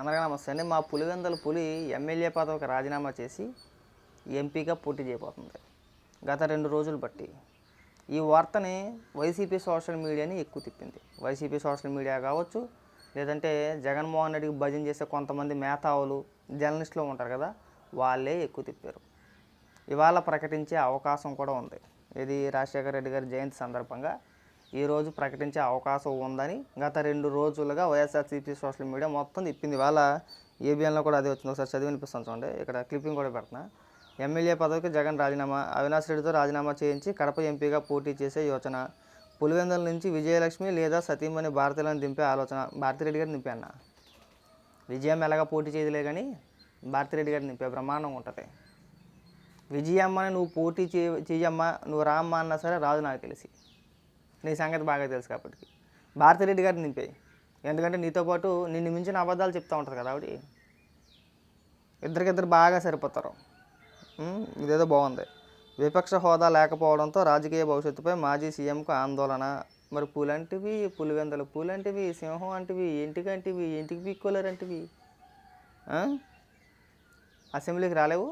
అందరికీ నమస్తే అండి. మా పులివెందల పులి ఎమ్మెల్యే పదవికి రాజీనామా చేసి ఎంపీగా పోటీ చేయబోతుంది. గత రెండు రోజులు బట్టి ఈ వార్తని వైసీపీ సోషల్ మీడియాని ఎక్కువ తిప్పింది. వైసీపీ సోషల్ మీడియా కావచ్చు లేదంటే జగన్మోహన్ రెడ్డికి భజన చేసే కొంతమంది మేధావులు జర్నలిస్టులు ఉంటారు కదా వాళ్ళే ఎక్కువ తిప్పారు. ఇవాళ ప్రకటించే అవకాశం కూడా ఉంది. ఇది రాజశేఖర రెడ్డి గారి జయంతి సందర్భంగా ఈరోజు ప్రకటించే అవకాశం ఉందని గత రెండు రోజులుగా వైఎస్ఆర్సీపీ సోషల్ మీడియా మొత్తం తిప్పింది. ఇవాళ ఏబిఎన్లో కూడా అదే వచ్చింది. ఒకసారి చదివి వినిపిస్తాను చూడండి. ఇక్కడ క్లిప్పింగ్ కూడా పెడుతున్నా. ఎమ్మెల్యే పదవికి జగన్ రాజీనామా అవినాష్ రెడ్డితో రాజీనామా చేయించి కడప ఎంపీగా పోటీ చేసే యోచన. పులివెందుల నుంచి విజయలక్ష్మి లేదా సతీమణి భారతీయులను దింపే ఆలోచన. భారతిరెడ్డి గారిని దింపే అన్న. విజయం ఎలాగా పోటీ చేయదులే కానీ భారతిరెడ్డి గారిని దింపే బ్రహ్మాండం ఉంటుంది. విజయమ్మని నువ్వు పోటీ చే చెయ్యమ్మా నువ్వు రామ్మా అన్నా సరే రాదు నాకు తెలిసి. నీ సంగతి బాగా తెలుసు కాబట్టి. భారతిరెడ్డి గారిని నింపేయి ఎందుకంటే నీతో పాటు నిన్ను మించిన అబద్ధాలు చెప్తూ ఉంటుంది కదా ఆవిడ. ఇద్దరికిద్దరు బాగా సరిపోతారు. ఇదేదో బాగుంది. విపక్ష హోదా లేకపోవడంతో రాజకీయ భవిష్యత్తుపై మాజీ సీఎంకు ఆందోళన. మరి పూలంటివి పులివెందలు పూలంటివి సింహం అంటివి ఇంటికంటివి ఇంటికి పీక్కోలేరంటివి అసెంబ్లీకి రాలేవు?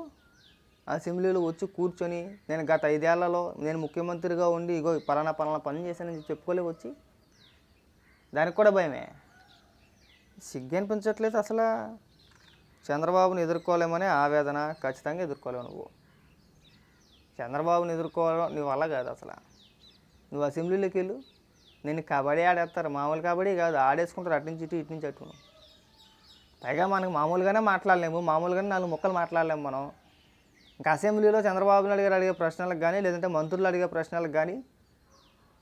అసెంబ్లీలో వచ్చి కూర్చొని నేను గత ఐదేళ్ళలో నేను ముఖ్యమంత్రిగా ఉండి ఇగో పలానా పలానా పని చేశానని చెప్పుకోలే వచ్చి. దానికి కూడా భయమే. సిగ్గు అనిపించట్లేదు అసలు. చంద్రబాబుని ఎదుర్కోలేమనే ఆవేదన ఖచ్చితంగా ఎదుర్కోలేవు నువ్వు. చంద్రబాబుని ఎదుర్కోవడం నీ వల్ల కాదు అసలు. నువ్వు అసెంబ్లీలోకి వెళ్ళు. నేను కబడ్డీ ఆడేస్తారు. మామూలు కబడ్డీ కాదు. ఆడేసుకుంటారు అటు నుంచి ఇటు ఇటు నుంచి అటు. పైగా మనకు మామూలుగానే మాట్లాడలేము. మామూలుగానే నాలుగు ముక్కలు మాట్లాడలేము మనం. ఇంకా అసెంబ్లీలో చంద్రబాబు నాయుడు గారు అడిగే ప్రశ్నలకు కానీ లేదంటే మంత్రులు అడిగే ప్రశ్నలకు కానీ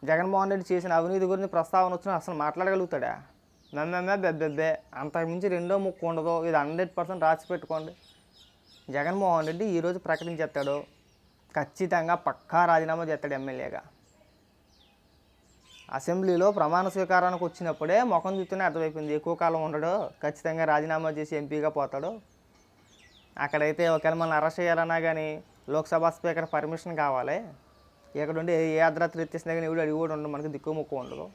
జగన్మోహన్ రెడ్డి చేసిన అవినీతి గురించి ప్రస్తావన వచ్చినా అసలు మాట్లాడగలుగుతాడా? మెమ్మెమ్మే బెబ్బెబ్బే. అంతకుమించి రెండో ముక్కు ఉండదు. ఇది హండ్రెడ్ పర్సెంట్ రాసి పెట్టుకోండి. జగన్మోహన్ రెడ్డి ఈరోజు ప్రకటించేస్తాడు. ఖచ్చితంగా పక్కా రాజీనామా చేస్తాడు ఎమ్మెల్యేగా. అసెంబ్లీలో ప్రమాణ స్వీకారానికి వచ్చినప్పుడే ముఖం చూస్తూనే అర్థమైపోయింది. ఎక్కువ కాలం ఉండడు. ఖచ్చితంగా రాజీనామా చేసి ఎంపీగా పోతాడు. అక్కడైతే ఒకవేళ మనం అరెస్ట్ చేయాలన్నా కానీ లోక్సభ స్పీకర్ పర్మిషన్ కావాలి. ఇక్కడ ఉండి ఏ అర్ధరాత్రి ఎత్తేసినా కానీ ఎవడు అడిగి కూడా ఉండదు మనకి దిక్కు ముక్కు ఉండదు.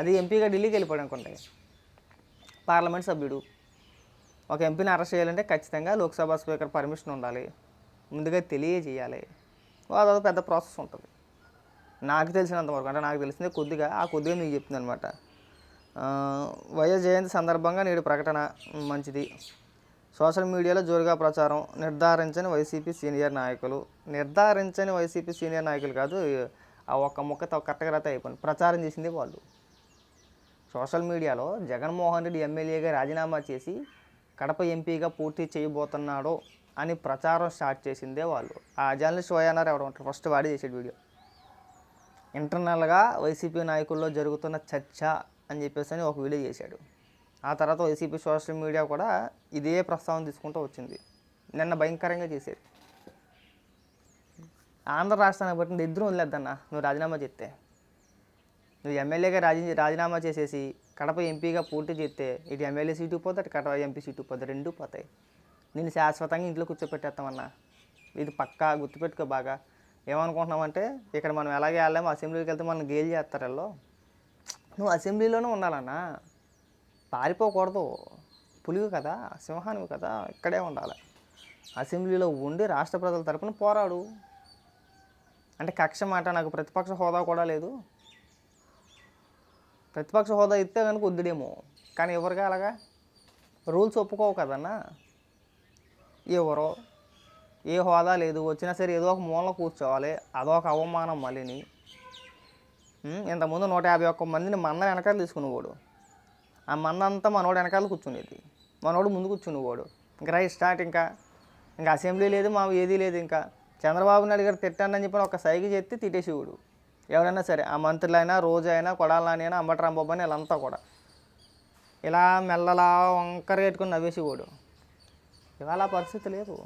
అది ఎంపీగా ఢిల్లీకి వెళ్ళిపోయాడు అనుకుంటాయి పార్లమెంట్ సభ్యుడు. ఒక ఎంపీని అరెస్ట్ చేయాలంటే ఖచ్చితంగా లోక్సభ స్పీకర్ పర్మిషన్ ఉండాలి. ముందుగా తెలియజేయాలి. అదొక పెద్ద ప్రాసెస్ ఉంటుంది. నాకు తెలిసినంతవరకు అంటే నాకు తెలిసిందే కొద్దిగా ఆ కొద్దిగా మీకు చెప్తుంది అనమాట వైఎస్ జయంతి సందర్భంగా నేడు ప్రకటన మంచిది. సోషల్ మీడియాలో జోరుగా ప్రచారం నిర్ధారించని వైసీపీ సీనియర్ నాయకులు. నిర్ధారించని వైసీపీ సీనియర్ నాయకులు కాదు ఆ ఒక్క ముక్కతో కరెక్ట్గా రాతే అయిపోయింది. ప్రచారం చేసింది వాళ్ళు. సోషల్ మీడియాలో జగన్మోహన్ రెడ్డి ఎమ్మెల్యేగా రాజీనామా చేసి కడప ఎంపీగా పోటీ చేయబోతున్నాడు అని ప్రచారం స్టార్ట్ చేసిందే వాళ్ళు. ఆ జర్నలిస్ట్ వైఎన్ఆర్ ఎవరు ఉంటారు ఫస్ట్ వాడి చేసాడు వీడియో. ఇంటర్నల్గా వైసీపీ నాయకుల్లో జరుగుతున్న చర్చ అని చెప్పేసి అని ఒక వీడియో చేశాడు. ఆ తర్వాత వైసీపీ సోషల్ మీడియా కూడా ఇదే ప్రస్తావన తీసుకుంటూ వచ్చింది. నిన్న భయంకరంగా చేసేది. ఆంధ్ర రాష్ట్రాన్ని బట్టి ఇద్దరు వదిలేద్దన్న నువ్వు రాజీనామా చేస్తే. నువ్వు ఎమ్మెల్యేగా రాజీ రాజీనామా చేసేసి కడప ఎంపీగా పోటీ చేస్తే ఇటు ఎమ్మెల్యే సీటు పోతే అటు కడప ఎంపీ సీటు పోతే రెండు పోతాయి. నేను శాశ్వతంగా ఇంట్లో కూర్చోపెట్టేస్తామన్నా. ఇది పక్కా గుర్తుపెట్టుకో బాగా. ఏమనుకుంటున్నామంటే ఇక్కడ మనం ఎలాగే వెళ్ళాము అసెంబ్లీకి వెళ్తే మనం గేల్ చేస్తారు నువ్వు అసెంబ్లీలోనే ఉండాలన్నా. పారిపోకూడదు. పులివి కదా సింహానివి కదా ఇక్కడే ఉండాలి. అసెంబ్లీలో ఉండి రాష్ట్ర ప్రజల తరపున పోరాడు. అంటే కక్ష మాట నాకు ప్రతిపక్ష హోదా కూడా లేదు. ప్రతిపక్ష హోదా ఇస్తే కనుక వద్దుడేమో. కానీ ఎవరుగా అలాగా? రూల్స్ ఒప్పుకోవు కదన్నా? ఎవరో? ఏ హోదా లేదు. వచ్చినా సరే ఏదో ఒక మూల కూర్చోవాలి. అదొక అవమానం మళ్ళీని. ఇంతకుముందు నూట యాభై ఒక్క మందిని మంద వెనకాల తీసుకునేవాడు. ఆ మంద అంతా మనోడు వెనకాల కూర్చునేది. మనోడు ముందు కూర్చునేవాడు. ఇంకా రైట్ స్టార్ట్ ఇంకా. ఇంకా అసెంబ్లీ లేదు మా ఏదీ లేదు ఇంకా. చంద్రబాబు నాయుడు గారు తిట్టానని చెప్పి ఒక సైకి చెప్తే తిట్టేసేవాడు. ఎవరైనా సరే ఆ మంత్రులైనా రోజు అయినా కొడాలని అయినా అంబటి అని వీళ్ళంతా కూడా. ఇలా మెల్లలా వంకర పెట్టుకుని నవ్వేసేవాడు. ఇవాళ ఆ పరిస్థితి లేదు.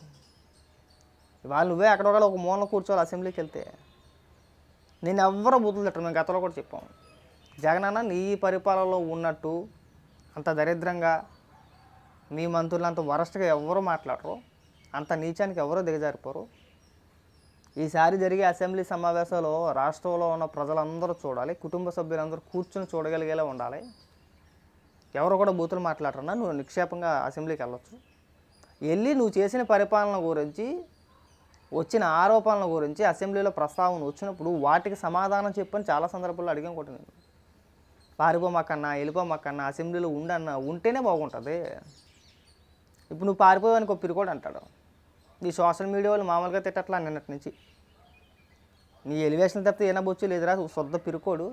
ఇవాళ నువ్వే అక్కడ ఒక మూల కూర్చోవాలి అసెంబ్లీకి వెళ్తే. నేను ఎవ్వరూ బూతులు తిట్టను మేము గతంలో కూడా చెప్పాం. జగనన్న నీ పరిపాలనలో ఉన్నట్టు అంత దరిద్రంగా మీ మంత్రులు అంత వరస్ట్గా ఎవరు మాట్లాడరు. అంత నీచానికి ఎవరో దిగజారిపోరు. ఈసారి జరిగే అసెంబ్లీ సమావేశంలో రాష్ట్రంలో ఉన్న ప్రజలందరూ చూడాలి కుటుంబ సభ్యులందరూ కూర్చొని చూడగలిగేలా ఉండాలి. ఎవరు కూడా బూతులు మాట్లాడరన్నా నువ్వు నిక్షేపంగా అసెంబ్లీకి వెళ్ళొచ్చు. వెళ్ళి నువ్వు చేసిన పరిపాలన గురించి వచ్చిన ఆరోపణల గురించి అసెంబ్లీలో ప్రస్తావన వచ్చినప్పుడు వాటికి సమాధానం చెప్పని చాలా సందర్భాల్లో అడిగాను కూడా నేను. పారిపోమాకన్నా వెళ్ళిపోమాకన్నా అసెంబ్లీలో ఉండన్నా ఉంటేనే బాగుంటుంది. ఇప్పుడు నువ్వు పారిపోయానికి ఒక పిరికోడు అంటాడు. ఈ సోషల్ మీడియా వాళ్ళు మామూలుగా తిట్టట్లా నిన్నటి నుంచి. నీ ఎలివేషన్ తప్పితే ఏనా బొచ్చు లేదురా శుద్ధ పిరుకోడు.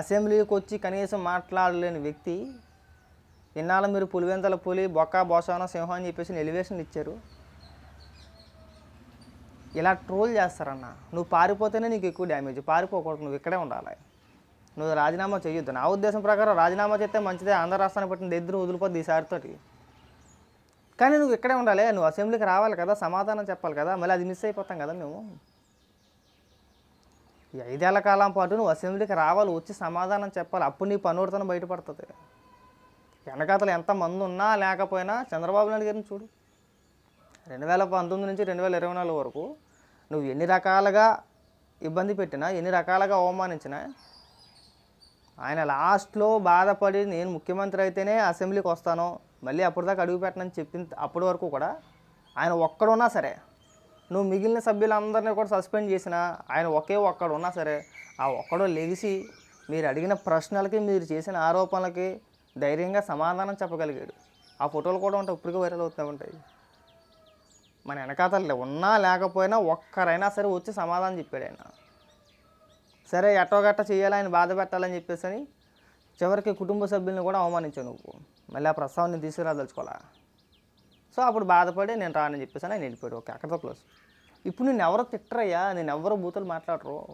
అసెంబ్లీకి వచ్చి కనీసం మాట్లాడలేని వ్యక్తి ఇన్నాళ్ళ మీరు పులివెంతల పులి బొక్క బోసాన సింహం అని చెప్పేసి ఎలివేషన్ ఇచ్చారు. ఇలా ట్రోల్ చేస్తారన్న. నువ్వు పారిపోతేనే నీకు ఎక్కువ డ్యామేజ్. పారిపోకూడదు నువ్వు ఇక్కడే ఉండాలి. నువ్వు రాజీనామా చేయొద్దు. నా ఉద్దేశం ప్రకారం రాజీనామా చేస్తే మంచిదే. ఆంధ్ర రాష్ట్రానికి పట్టిన ఇద్దరు వదిలిపోద్ది ఈసారితోటి కానీ నువ్వు ఇక్కడే ఉండాలి. నువ్వు అసెంబ్లీకి రావాలి కదా సమాధానం చెప్పాలి కదా మళ్ళీ అది మిస్ అయిపోతాం కదా మేము. ఈ ఐదేళ్ళ కాలం పాటు నువ్వు అసెంబ్లీకి రావాలి వచ్చి సమాధానం చెప్పాలి. అప్పుడు నీ పనుడుతనం బయటపడుతుంది. వెనకాతలు ఎంతమంది ఉన్నా లేకపోయినా చంద్రబాబు నాయుడు గారిని చూడు. రెండు వేల పంతొమ్మిది నుంచి రెండు వేల ఇరవై నాలుగు వరకు నువ్వు ఎన్ని రకాలుగా ఇబ్బంది పెట్టినా ఎన్ని రకాలుగా అవమానించినా ఆయన లాస్ట్లో బాధపడి నేను ముఖ్యమంత్రి అయితేనే అసెంబ్లీకి వస్తాను మళ్ళీ అప్పటిదాకా అడుగు పెట్టనని చెప్పిన అప్పటి వరకు కూడా ఆయన ఒక్కడున్నా సరే నువ్వు మిగిలిన సభ్యులందరినీ కూడా సస్పెండ్ చేసినా ఆయన ఒకే ఒక్కడు ఉన్నా సరే ఆ ఒక్కడు లెగిసి మీరు అడిగిన ప్రశ్నలకి మీరు చేసిన ఆరోపణలకి ధైర్యంగా సమాధానం చెప్పగలిగాడు. ఆ ఫోటోలు కూడా ఉంటాయి ఇప్పటికీ వైరల్ అవుతూ ఉంటాయి. మన వెనకాతలు ఉన్నా లేకపోయినా ఒక్కరైనా సరే వచ్చి సమాధానం చెప్పాడు ఆయన. సరే ఎట్టో గట్ట చేయాలి ఆయన బాధ పెట్టాలని చెప్పేసి అని చివరికి కుటుంబ సభ్యులను కూడా అవమానించావు నువ్వు. మళ్ళీ ఆ ప్రస్తావన తీసుకురాదలుచుకోవాలా? సో అప్పుడు బాధపడి నేను రానని చెప్పేసి ఆయన వెళ్ళిపోయాడు. ఓకే అక్కడితో క్లోజ్ ఇప్పుడు నేను ఎవరో తిట్టరయ్యా? నేను ఎవరో బూతులు మాట్లాడరు?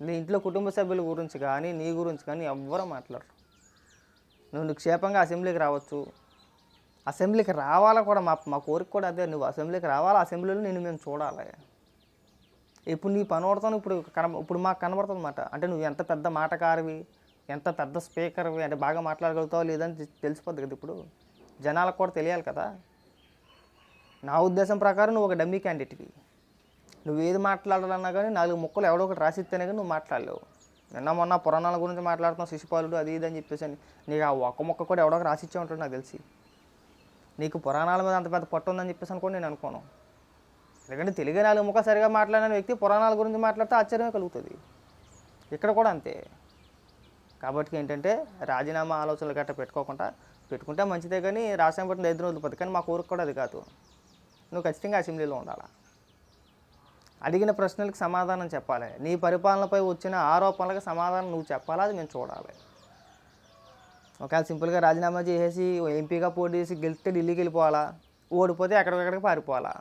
నీ ఇంట్లో కుటుంబ సభ్యుల గురించి కానీ నీ గురించి కానీ ఎవ్వరూ మాట్లాడరు. నువ్వు నిక్షేపంగా అసెంబ్లీకి రావచ్చు. అసెంబ్లీకి రావాలా కూడా మా మా కోరిక కూడా అదే. నువ్వు అసెంబ్లీకి రావాలా? అసెంబ్లీలో నేను మేము చూడాలి. ఇప్పుడు నీ పని ఇప్పుడు కన ఇప్పుడు మాకు కనబడుతుంది అన్నమాట అంటే నువ్వు ఎంత పెద్ద మాటకారివి ఎంత పెద్ద స్పీకర్వి అంటే బాగా మాట్లాడగలుగుతావు లేదని తెలిసిపోద్ది కదా ఇప్పుడు. జనాలకు కూడా తెలియాలి కదా. నా ఉద్దేశం ప్రకారం నువ్వు ఒక డమ్మీ క్యాండిడేట్వి. నువ్వు ఏది మాట్లాడాలన్నా కానీ నాలుగు ముక్కలు ఎవడో ఒకటి రాసిస్తేనే కానీ నువ్వు మాట్లాడలేవు. నిన్న మొన్న పురాణాల గురించి మాట్లాడుతున్నావు శిశుపాలుడు అది ఇది అని చెప్పేసి అని నీకు ఆ ఒక్క మొక్క కూడా ఎవడో ఒకటి రాసిచ్చే ఉంటాడు నాకు తెలిసి. నీకు పురాణాల మీద అంత పెద్ద పట్టు ఉందని చెప్పేసి అనుకోని నేను అనుకోను. ఎందుకంటే తెలుగు నాలుగు ముఖ సరిగా మాట్లాడిన వ్యక్తి పురాణాల గురించి మాట్లాడితే ఆశ్చర్యమే కలుగుతుంది. ఇక్కడ కూడా అంతే. కాబట్టి ఏంటంటే రాజీనామా ఆలోచనలు గట్రా పెట్టుకోకుండా పెట్టుకుంటే మంచిదే కానీ రాష్ట్రం పట్టిన ఎదురు వదిలిపోతుంది కానీ మా కోరిక కూడా అది కాదు. నువ్వు ఖచ్చితంగా అసెంబ్లీలో ఉండాలి? అడిగిన ప్రశ్నలకు సమాధానం చెప్పాలి. నీ పరిపాలనపై వచ్చిన ఆరోపణలకు సమాధానం నువ్వు చెప్పాలా? అది మేము చూడాలి. ఒకవేళ సింపుల్గా రాజీనామా చేసేసి ఎంపీగా పోటీ చేసి గెలిస్తే ఢిల్లీకి వెళ్ళిపోవాలా? ఓడిపోతే ఎక్కడికెక్కడికి పారిపోవాలా?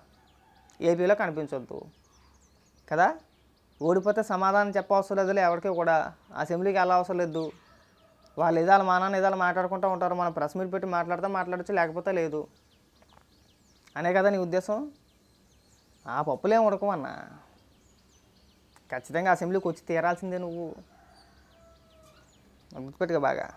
ఏపీలో కనిపించొద్దు. కదా? ఓడిపోతే సమాధానం చెప్పవసరం లేదు ఎవరికి కూడా. అసెంబ్లీకి వెళ్ళవసరం లేదు. వాళ్ళు ఏదాలు మానాన్ని ఏదాలు మాట్లాడుకుంటూ ఉంటారు మనం ప్రెస్ మీట్ పెట్టి మాట్లాడితే మాట్లాడచ్చు లేకపోతే లేదు. అనే కదా నీ ఉద్దేశం? ఆ పప్పులేం ఉడకమన్నా? ఖచ్చితంగా అసెంబ్లీకి వచ్చి తీరాల్సిందే నువ్వు. గుర్తుపెట్టుగా బాగా.